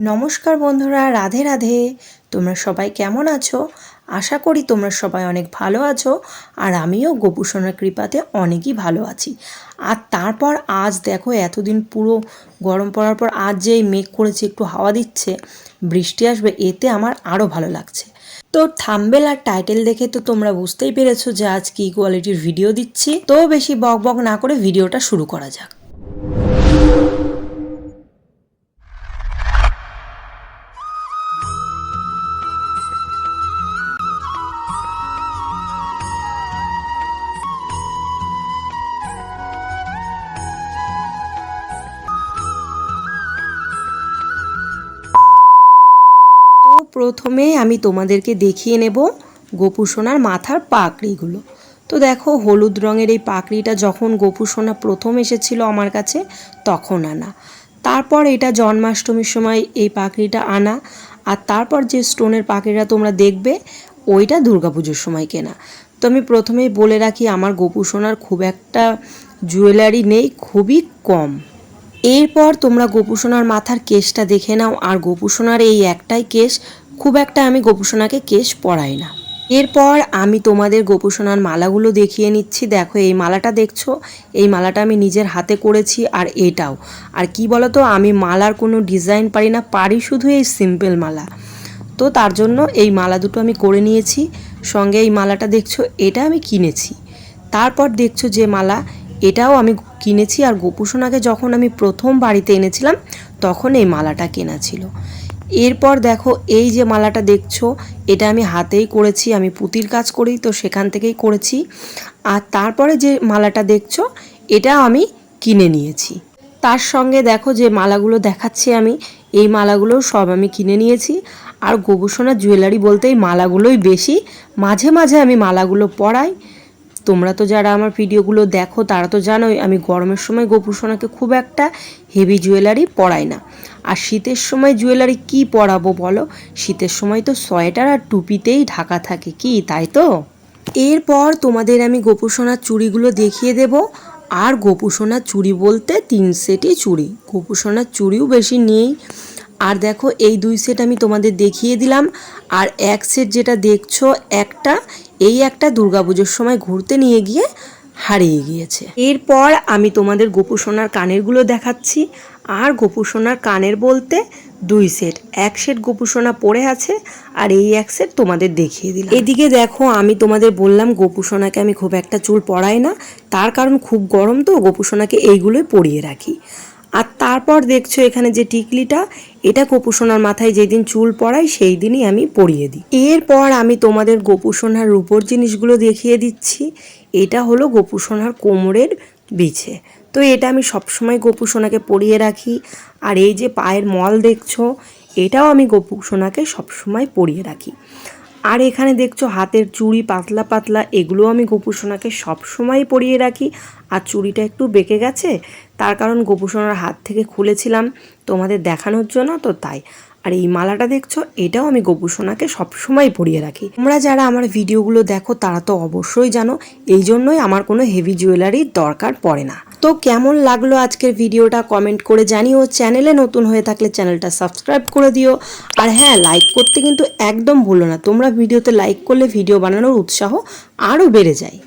নমস্কার বন্ধুরা, রাধে রাধে। তোমরা সবাই কেমন আছো? আশা করি তোমরা সবাই অনেক ভালো আছো, আর আমিও গোপুসোনার কৃপাতে অনেকই ভালো আছি। আর তারপর আজ দেখো, এতদিন পুরো গরম পড়ার পর আজ যে মেঘ করেছে, একটু হাওয়া দিচ্ছে, বৃষ্টি আসবে, এতে আমার আরও ভালো লাগছে। তো থাম্বেল আর টাইটেল দেখে তো তোমরা বুঝতেই পেরেছ যে আজ কি কোয়ালিটির ভিডিও দিচ্ছি। তো বেশি বক বক না করে ভিডিওটা শুরু করা যাক। প্রথমে আমি তোমাদেরকে দেখিয়ে নেব গোপুসোনার মাথার পাকড়িগুলো। তো দেখো, হলুদ রঙের এই পাকড়িটা যখন গোপুসোনা প্রথম এসেছিল আমার কাছে, তখন আনা। তারপর এটা জন্মাষ্টমীর সময় এই পাকড়িটা আনা। আর তারপর যে স্টোনের পাকড়িটা তোমরা দেখবে, ওইটা দুর্গাপুজোর সময় কেনা। তো আমি প্রথমেই বলে রাখি, আমার গোপুসোনার খুব একটা জুয়েলারি নেই, খুবই কম। এরপর তোমরা গোপুসোনার মাথার কেসটা দেখে নাও, আর গোপুসোনার এই একটাই কেশ খুব একটা আমি গোপুসোনাকে কেশ পরাই না। এরপর আমি তোমাদের গোপুসোনার মালাগুলো দেখিয়ে নিচ্ছি। দেখো, এই মালাটা দেখছ? এই মালাটা আমি নিজের হাতে করেছি আর এটাও। আর কি বলতো, আমি মালার কোনো ডিজাইন পারি না, পারি শুধু এই সিম্পল মালা। তো তার জন্য এই মালা দুটো আমি করে নিয়েছি। সঙ্গে এই মালাটা দেখছ, এটা আমি কিনেছি। তারপর দেখছ যে মালা, এটাও আমি কিনেছি। আর গোপুসোনাকে যখন আমি প্রথম বাড়িতে এনেছিলাম, তখন এই মালাটা কেনা ছিল। এরপর দেখো, এই যে মালাটা দেখছ, এটা আমি হাতেই করেছি, আমি পুতির কাজ করি, তো সেখান থেকেই করেছি। আর তারপরে যে মালাটা দেখছ, এটা আমি কিনে নিয়েছি। তার সঙ্গে দেখো যে মালাগুলো দেখাচ্ছি আমি, এই মালাগুলো সব আমি কিনে নিয়েছি। আর গোবুসোনা জুয়েলারি বলতে এই মালাগুলোই বেশি। মাঝে মাঝে আমি মালাগুলো পরাই। তোমরা তো যারা আমার ভিডিওগুলো দেখো, তারা তো জানোই আমি গরমের সময় গোপুসোনাকে খুব একটা হেভি জুয়েলারি পরাই না। আর শীতের সময় জুয়েলারি কি পরাবো বলো? শীতের সময় তো সোয়েটার আর টুপিতেই ঢাকা থাকে কি, তাই তো? এরপর তোমাদের আমি গোপুসোনার চুড়িগুলো দেখিয়ে দেব। আর গোপুসোনার চুড়ি বলতে তিন সেটই চুড়ি। গোপুসোনার চুড়িও বেশি নেই। আর দেখো, এই দুই সেট আমি তোমাদের দেখিয়ে দিলাম। আর এক সেট যেটা দেখছ, একটা, এই একটা দুর্গাপুজোর সময় ঘুরতে নিয়ে গিয়ে হারিয়ে গিয়েছে। এরপর আমি তোমাদের গোপুসোনার কানেরগুলো দেখাচ্ছি। আর গোপুসোনার কানের বলতে দুই সেট এক সেট গোপুসোনা পড়ে আছে, আর এই এক সেট তোমাদের দেখিয়ে দিলাম। এদিকে দেখো, আমি তোমাদের বললাম গোপুসোনাকে আমি খুব একটা চুল পরাই না। তার কারণ খুব গরম তো, গোপুসোনাকে এইগুলোই পরিয়ে রাখি। তারপর দেখছ এখানে যে টিকলিটা, এটা গোপুসোনার মাথায় যেদিন চুল পড়াই সেই দিনই আমি পরিয়ে দিই। এরপর আমি তোমাদের গোপুসোনার রূপোর জিনিসগুলো দেখিয়ে দিচ্ছি। এটা হলো গোপুসোনার কোমরের বিছে। তো এটা আমি সবসময় গোপুসোনাকে পরিয়ে রাখি। আর এই যে পায়ের মল দেখছ, এটাও আমি গোপুসোনাকে সবসময় পরিয়ে রাখি। আর এখানে দেখছ হাতের চুড়ি পাতলা পাতলা, এগুলো আমি গোপুসোনাকে সবসময় পরিয়ে রাখি। আর চুড়িটা একটু বেঁকে গেছে, তার কারণ গোপুসোনার হাত থেকে খুলেছিলাম তোমাদের দেখানোর জন্য, তো তাই। আর এই মালাটা দেখছ, এটাও আমি গোপুসোনাকে সবসময় পরিয়ে রাখি। তোমরা যারা আমার ভিডিওগুলো দেখো, তারা তো অবশ্যই জানো, এই জন্যই আমার কোনো হেভি জুয়েলারির দরকার পড়ে না। তো কেমন লাগল আজকের ভিডিওটা কমেন্ট করে জানিও। চ্যানেলে নতুন হয়ে থাকলে চ্যানেলটা সাবস্ক্রাইব করে দিও। আর হ্যাঁ লাইক করতে কিন্তু একদম ভুলো না। তোমরা ভিডিওতে লাইক করলে ভিডিও বানানোর উৎসাহ আরও বেড়ে যায়।